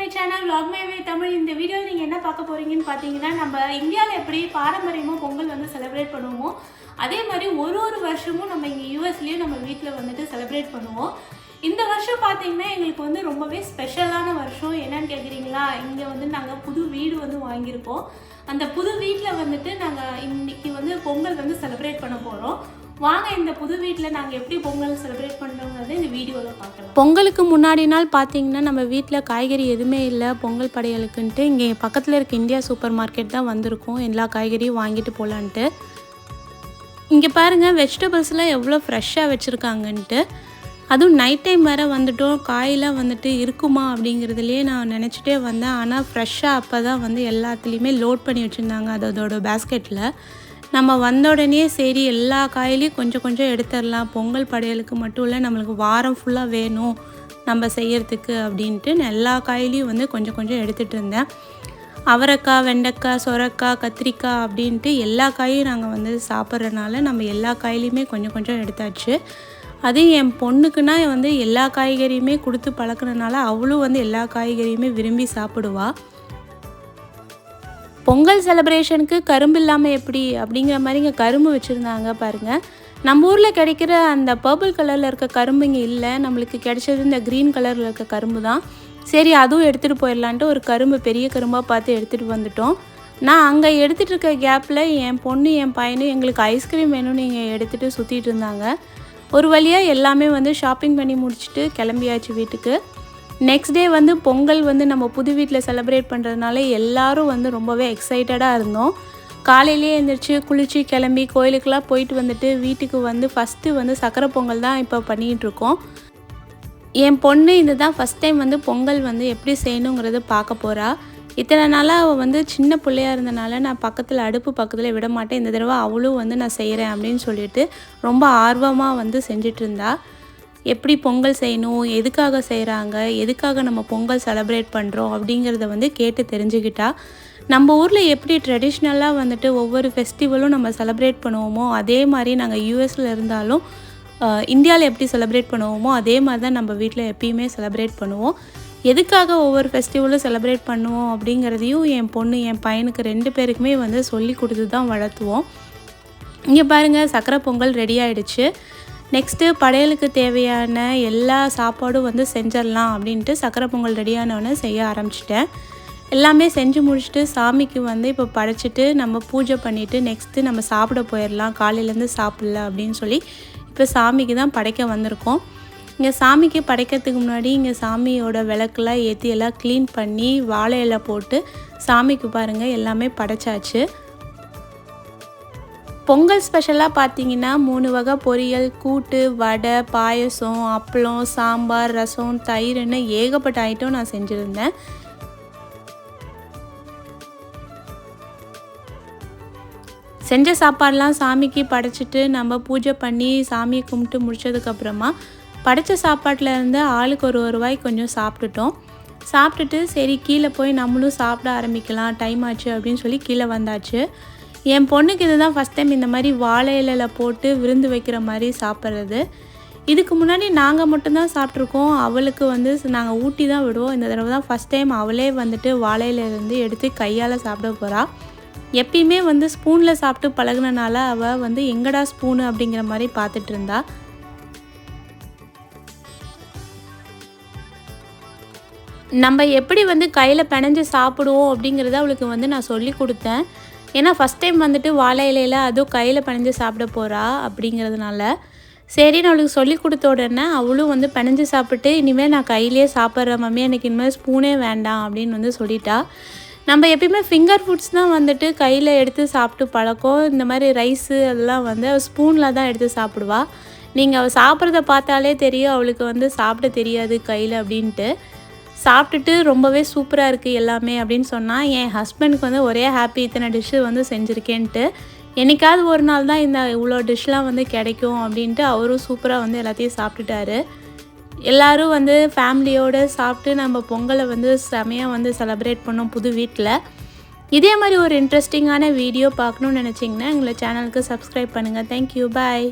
My channel vlog my way Tamil. இந்த வீடியோவில் நீங்கள் என்ன பார்க்க போகிறீங்கன்னு பார்த்தீங்கன்னா நம்ம இந்தியாவில் எப்படி பாரம்பரியமாக பொங்கல் வந்து செலிப்ரேட் பண்ணுவோமோ அதே மாதிரி ஒரு ஒரு வருஷமும் நம்ம இங்கே யூஎஸ்லேயும் நம்ம வீட்டில் வந்துட்டு செலிப்ரேட் பண்ணுவோம். இந்த வருஷம் பார்த்தீங்கன்னா எங்களுக்கு வந்து ரொம்பவே ஸ்பெஷலான வருஷம். என்னன்னு கேட்குறீங்களா இங்கே வந்து நாங்கள் புது வீடு வந்து வாங்கியிருக்கோம். அந்த புது வீட்டில் வந்துட்டு நாங்கள் இன்னைக்கு வந்து பொங்கல் வந்து செலிப்ரேட் பண்ண போகிறோம் வாங்க இந்த புது வீட்டில் நாங்கள் எப்படி பொங்கல் செலிப்ரேட் பண்ணுறோங்கிறத இந்த வீடியோவில் பார்க்கலாம். பொங்கலுக்கு முன்னாடி நாள் பார்த்தீங்கன்னா நம்ம வீட்டில் காய்கறி எதுவுமே இல்லை பொங்கல் படையலுக்குன்ட்டு இங்கே பக்கத்தில் இருக்க இந்தியா சூப்பர் மார்க்கெட் தான் வந்திருக்கோம். எல்லா காய்கறியும் வாங்கிட்டு போகலான்ட்டு இங்கே பாருங்கள் வெஜிடபிள்ஸ்லாம் எவ்வளோ ஃப்ரெஷ்ஷாக வச்சுருக்காங்கன்ட்டு. அதுவும் நைட் டைம் வேறு வந்துட்டோம். காயெல்லாம் வந்துட்டு இருக்குமா அப்படிங்கிறதுலையே நான் நினச்சிட்டே வந்தேன். ஆனால் ஃப்ரெஷ்ஷாக அப்போ தான் வந்து எல்லாத்துலேயுமே லோட் பண்ணி வச்சுருந்தாங்க. அது அதோட பேஸ்கெட்டில் நம்ம வந்த உடனே சரி எல்லா காயிலையும் கொஞ்சம் கொஞ்சம் எடுத்துடலாம். பொங்கல் படையலுக்கு மட்டும் இல்லை நம்மளுக்கு வாரம் ஃபுல்லாக வேணும் நம்ம செய்கிறதுக்கு அப்படின்ட்டு நான் எல்லா காயிலையும் வந்து கொஞ்சம் கொஞ்சம் எடுத்துகிட்டு இருந்தேன். அவரைக்காய் வெண்டைக்காய் சொரக்காய் கத்திரிக்காய் அப்படின்ட்டு எல்லா காயும் நாங்கள் வந்து சாப்பிட்றனால நம்ம எல்லா காயிலையுமே கொஞ்சம் கொஞ்சம் எடுத்தாச்சு. அது என் பொண்ணுக்குன்னா வந்து எல்லா காய்கறியுமே கொடுத்து பழக்கினனால அவளும் வந்து எல்லா காய்கறியுமே விரும்பி சாப்பிடுவாள் பொங்கல் செலப்ரேஷனுக்கு கரும்பு இல்லாமல் எப்படி? அப்படிங்கிற மாதிரி இங்கே கரும்பு வச்சுருந்தாங்க பாருங்கள் நம்ம ஊரில் கிடைக்கிற அந்த பர்பிள் கலரில் இருக்க கரும்பு இங்கே இல்லை. நம்மளுக்கு கிடைச்சது இந்த க்ரீன் கலரில் இருக்க கரும்பு தான். சரி அதுவும் எடுத்துகிட்டு போயிடலான்ட்டு ஒரு கரும்பு பெரிய கரும்பாக பார்த்து எடுத்துகிட்டு வந்துட்டோம். நான் அங்கே எடுத்துகிட்டு இருக்க கேப்பில் என் பொண்ணு என் பையனும் எங்களுக்கு ஐஸ்கிரீம் வேணும்னு இங்கே எடுத்துகிட்டு சுற்றிட்டு இருந்தாங்க. ஒரு வழியாக எல்லாமே வந்து ஷாப்பிங் பண்ணி முடிச்சுட்டு கிளம்பியாச்சு வீட்டுக்கு. நெக்ஸ்ட் டே வந்து பொங்கல் வந்து நம்ம புது வீட்டில் செலிப்ரேட் பண்ணுறதுனால எல்லாரும் வந்து ரொம்பவே எக்ஸைட்டடாக இருந்தோம். காலையிலேயே எழுந்திரிச்சு குளித்து கிளம்பி கோயிலுக்கெல்லாம் போயிட்டு வந்துட்டு வீட்டுக்கு வந்து ஃபஸ்ட்டு வந்து சக்கரை பொங்கல் தான் இப்போ பண்ணிகிட்ருக்கோம் என் பொண்ணு இதுதான் ஃபஸ்ட் டைம் வந்து பொங்கல் வந்து எப்படி செய்யணுங்கிறத பார்க்க போகிறா இத்தனை நாளாக அவள் வந்து சின்ன பிள்ளையா இருந்தனால நான் பக்கத்தில் அடுப்பு பக்கத்தில் விட மாட்டேன். இந்த தடவை அவளும் வந்து நான் செய்கிறேன் அப்படின்னு சொல்லிட்டு ரொம்ப ஆர்வமாக வந்து செஞ்சுட்டு இருந்தா. எப்படி பொங்கல் செய்யணும் எதுக்காக செய்கிறாங்க எதுக்காக நம்ம பொங்கல் செலப்ரேட் பண்ணுறோம் அப்படிங்கிறத வந்து கேட்டு தெரிஞ்சுக்கிட்டா நம்ம ஊரில் எப்படி ட்ரெடிஷ்னலாக வந்துட்டு ஒவ்வொரு ஃபெஸ்டிவலும் நம்ம செலப்ரேட் பண்ணுவோமோ அதே மாதிரி நாங்கள் யூஎஸில் இருந்தாலும் இந்தியாவில் எப்படி செலப்ரேட் பண்ணுவோமோ அதே மாதிரி தான் நம்ம வீட்டில் எப்பயுமே செலப்ரேட் பண்ணுவோம். எதுக்காக ஒவ்வொரு ஃபெஸ்டிவலும் செலப்ரேட் பண்ணுவோம் அப்படிங்கிறதையும் என் பொண்ணு என் பையனுக்கு ரெண்டு பேருக்குமே வந்து சொல்லி கொடுத்து தான் வளர்த்துவோம். இங்கே பாருங்கள் சக்கரை பொங்கல் ரெடி ஆகிடுச்சு நெக்ஸ்ட்டு படையலுக்கு தேவையான எல்லா சாப்பாடும் வந்து செஞ்சிடலாம் அப்படின்ட்டு சக்கரை பொங்கல் ரெடியானவொடனே செய்ய ஆரம்பிச்சிட்டேன். எல்லாமே செஞ்சு முடிச்சுட்டு சாமிக்கு வந்து இப்போ படைச்சிட்டு நம்ம பூஜை பண்ணிவிட்டு நெக்ஸ்ட்டு நம்ம சாப்பிட போயிடலாம் காலையிலேருந்து சாப்பிடல அப்படின்னு சொல்லி இப்போ சாமிக்கு தான் படைக்க வந்திருக்கோம். இங்கே சாமிக்கு படைக்கிறதுக்கு முன்னாடி இங்கே சாமியோட விளக்கெல்லாம் ஏற்றி எல்லாம் க்ளீன் பண்ணி வாழை இலை போட்டு சாமிக்கு பாருங்கள் எல்லாமே படைச்சாச்சு. பொங்கல் ஸ்பெஷலாக பார்த்தீங்கன்னா மூணு வகை பொரியல் கூட்டு வடை பாயசம் அப்பளம் சாம்பார் ரசம் தயிர்னு ஏகப்பட்ட ஐட்டம் நான் செஞ்சுருந்தேன். செஞ்ச சாப்பாடெலாம் சாமிக்கு படைச்சிட்டு நம்ம பூஜை பண்ணி சாமியை கும்பிட்டு முடிச்சதுக்கப்புறமா படைச்ச சாப்பாட்டில் இருந்து ஆளுக்கு ஒரு ஒரு ரூபாய் கொஞ்சம் சாப்பிட்டுட்டோம். சாப்பிட்டுட்டு சரி கீழே போய் நம்மளும் சாப்பிட ஆரம்பிக்கலாம் டைம் ஆச்சு அப்படின்னு சொல்லி கீழே வந்தாச்சு. என் பொண்ணுக்கு இதுதான் ஃபஸ்ட் டைம் இந்த மாதிரி வாழை இலையில போட்டு விருந்து வைக்கிற மாதிரி சாப்பிட்றது. இதுக்கு முன்னாடி நாங்கள் மட்டும்தான் சாப்பிட்ருக்கோம். அவளுக்கு வந்து நாங்கள் ஊட்டி தான் விடுவோம். இந்த தடவை தான் ஃபஸ்ட் டைம் அவளே வந்துட்டு வாழையிலேருந்து எடுத்து கையால் சாப்பிட போகிறா எப்பயுமே வந்து ஸ்பூனில் சாப்பிட்டு பழகுனனால அவள் வந்து எங்கடா ஸ்பூனு அப்படிங்கிற மாதிரி பார்த்துட்டு இருந்தா. நம்ம எப்படி வந்து கையில் பிணைஞ்சு சாப்பிடுவோம் அப்படிங்கிறத அவளுக்கு வந்து நான் சொல்லி கொடுத்தேன். ஏன்னா ஃபஸ்ட் டைம் வந்துட்டு வாழை இலையில் அதுவும் கையில் பணிஞ்சு சாப்பிட போகிறா அப்படிங்கிறதுனால. சரின்னு அவளுக்கு சொல்லி கொடுத்த உடனே அவளும் வந்து பிணைஞ்சு சாப்பிட்டு இனிமேல் நான் கையிலேயே சாப்பிட்றேன் மம்மி எனக்கு இனிமேல் ஸ்பூனே வேண்டாம் அப்படின்னு வந்து சொல்லிட்டா. நம்ம எப்பயுமே ஃபிங்கர் ஃபுட்ஸ் தான் வந்துட்டு கையில் எடுத்து சாப்பிட்டு பழக்கம். இந்த மாதிரி ரைஸு அதெல்லாம் வந்து அவள் ஸ்பூனில் தான் எடுத்து சாப்பிடுவா. நீங்கள் அவள் சாப்பிட்றத பார்த்தாலே தெரியும் அவளுக்கு வந்து சாப்பிட தெரியாது கையில் அப்படின்ட்டு. சாப்பிட்டுட்டு ரொம்பவே சூப்பராக இருக்குது எல்லாமே அப்படின்னு சொன்னால் என் ஹஸ்பண்டுக்கு வந்து ஒரே ஹாப்பி இத்தனை டிஷ்ஷு வந்து செஞ்சுருக்கேன்ட்டு. என்னைக்காவது ஒரு நாள் தான் இந்த இவ்வளோ டிஷ்லாம் வந்து கிடைக்கும் அப்படின்ட்டு அவரும் சூப்பராக வந்து எல்லாத்தையும் சாப்பிட்டுட்டாரு. எல்லாரும் வந்து ஃபேமிலியோடு சாப்பிட்டு நம்ம பொங்கலை வந்து செமையாக வந்து செலப்ரேட் பண்ணோம் புது வீட்டில் இதே மாதிரி ஒரு இன்ட்ரெஸ்டிங்கான வீடியோ பார்க்கணுன்னு நினச்சிங்கன்னா எங்களை சேனலுக்கு சப்ஸ்கிரைப் பண்ணுங்கள் தேங்க்யூ பாய்